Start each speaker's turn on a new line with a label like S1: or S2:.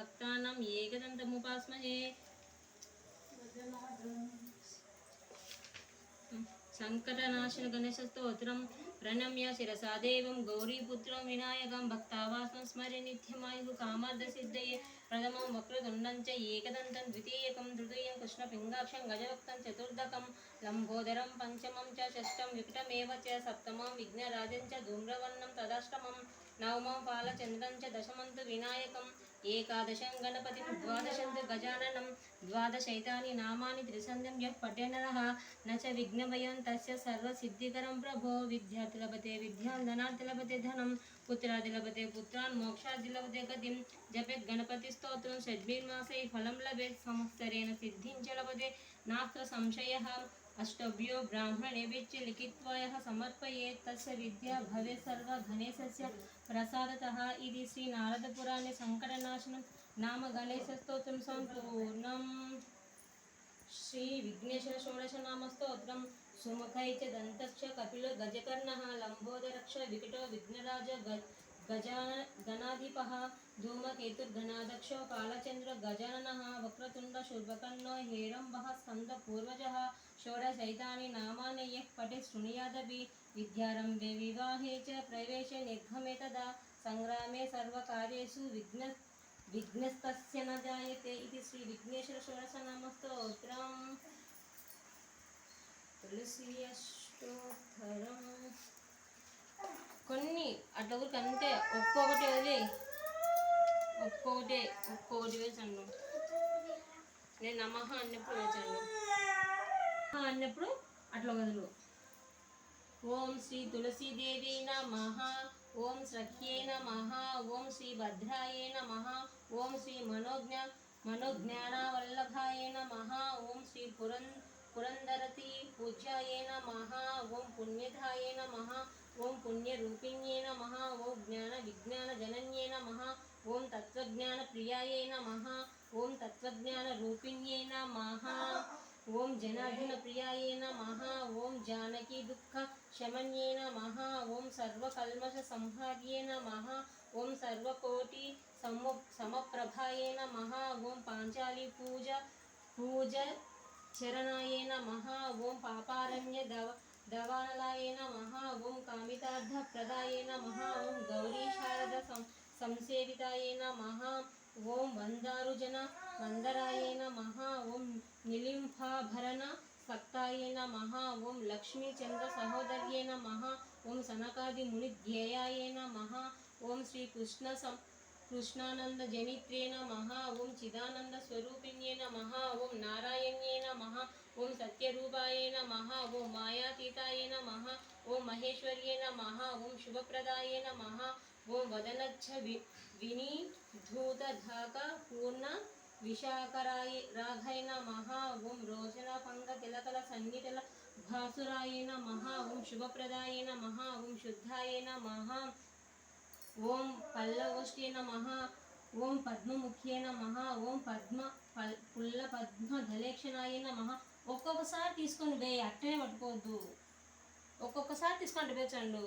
S1: భక్తానాం ఏకదంతముపాస్మహే సంకటనాశన గణేశస్తోత్రం ప్రణమ్య శిరసా దేవం గౌరీపుత్రం వినాయకం భక్తావాసం స్మరి నిత్యమాయు కామార్థ సిద్ధయే. ప్రథమం వక్రతుండం చ ఏకదంతం ద్వితీయకం తృతీయం కృష్ణపింగాక్షం గజవక్తం చతుర్దకం లంబోదరం పంచమం చ షష్టం వికటమేవ చ సప్తమం విఘ్నరాజం చ ధూమ్రవర్ణం తదష్టమం నవమం పాలచంద్రం చ దశమంతు వినాయకం ఏకాదశం గణపతి ద్వాదశం గజాననం ద్వాదశైతాని నామాని త్రిసంధ్యం యః పఠేనరః నచ చ విఘ్నభయం తస్య సర్వసిద్ధికరం ప్రభో విద్యార్థి లభతే విద్యాం ధనార్థి లభతే ధనం పుత్రాది లభతే పుత్రాన్ మోక్షాది లభతే గతిం జపేత్ గణపతి స్తోత్రం షడ్భిర్మాసై ఫలం లభేత్ సంవత్సరేణ సిద్ధిం లభతే నాస్త సంశయ अष्टभ्यो ब्राह्मणेभ्यश्च लिखित्वा यः समर्पयेत् तस्य विद्या भवेत् सर्वा गणेशस्य प्रसादतः इति श्रीनारदपुराणे सङ्कटनाशनं नाम गणेशस्तोत्रं सम्पूर्णम् श्रीविघ्नेशषोडशनामस्तोत्रं सुमुखै च दन्तक्ष कपिलो गजकर्णः लम्बोदरक्ष विकटो विघ्नराज गजानगणाधिपः धूमकेतुर्घनादक्षो कालचन्द्र गजाननः वक्रतुण्ड शूर्पकर्णो हेरम्बः स्कन्दपूर्वजः षोडशैतानि नामानि यः पठेत् शृणुयादपि विद्यारम्भे विवाहे च प्रवेशे निर्गमे तदा सङ्ग्रामे सर्वकार्येषु विघ्न विघ्नस्तस्य न जायते इति श्रीविघ्नेश्वरषोडशनामस्तोत्रम् तुलसी अष्टोत्तरम् కొన్ని అట్లా ఊరికి అంతే ఒక్కొక్కటి వదిలి ఒక్కొక్కటి ఒక్కొక్కటి వేసాను నేను నమహ అన్నప్పుడు వేసాను అన్నప్పుడు అట్లా వదులు. ఓం శ్రీ తులసీదేవి నమః ఓం సఖ్యే నమః ఓం శ్రీ భద్రాయే నమః ఓం శ్రీ మనోజ్ఞ మనోజ్ఞానవల్లభాయ నమః ఓం శ్రీ పురం పురందరతి పూజ్యాయ నమః ఓం పుణ్యధాయ నమః ఓం పుణ్యరూపిణ్యే నమః ఓం జ్ఞాన విజ్ఞాన జనన్యే నమః ఓం తత్వజ్ఞాన ప్రియాయే నమః ఓం తత్వజ్ఞాన రూపిణ్యే నమః ఓం జనార్దన ప్రియాయే నమః ఓం జానకి దుఃఖ శమన్యే నమః ఓం సర్వకల్మష సంహార్యే నమః ఓం సర్వకోటి సమ సమప్రభాయే నమః ఓం పాంచాలి పూజ పూజ చరణాయ నమః ఓం పాపారణ్య దవ దవానలాయ నమః ఓం కామితార్థప్రదాయ నమః ఓం గౌరీ శారద సం సంసేవితాయ నమః ఓం వందారుజన వందరాయ నమః ఓం నిలింఫాభరణ సక్తాయ నమః ఓం లక్ష్మీచంద్ర సహోదర్యే నమః ఓం సనకాది మునిధ్యేయాయ నమః ఓం శ్రీకృష్ణ సం కృష్ణానంద జనిత్రే నమః ఓం చిదానంద స్వరూపిణ్యే నమః ఓం నారాయణ్యే నమః ఓం సత్యరూపాయ నమః ఓం మాయాతీతాయ నమః ఓం మహేశ్వర్యే నమః ఓం శుభప్రదాయ నమః ఓం వదనచ్చ వి వినీధూతధాక పూర్ణ విశాఖరాయి రాఘైన మహా ఓం రోచన పంగ తిలకల సంగీతల భాసురాయన మహా ఓం శుభప్రదాయన మహా ఓం శుద్ధాయన మహా ఓం పల్లవోష్ఠేన మహా ఓం పద్మముఖ్యే మహా ఓం పద్మ పల్ పుల్ల పద్మ ధలేక్షణాయ నమః ఒక్కొక్కసారి తీసుకొని పోయి అట్టనే పట్టుకోవద్దు. ఒక్కొక్కసారి తీసుకొని పోయచండు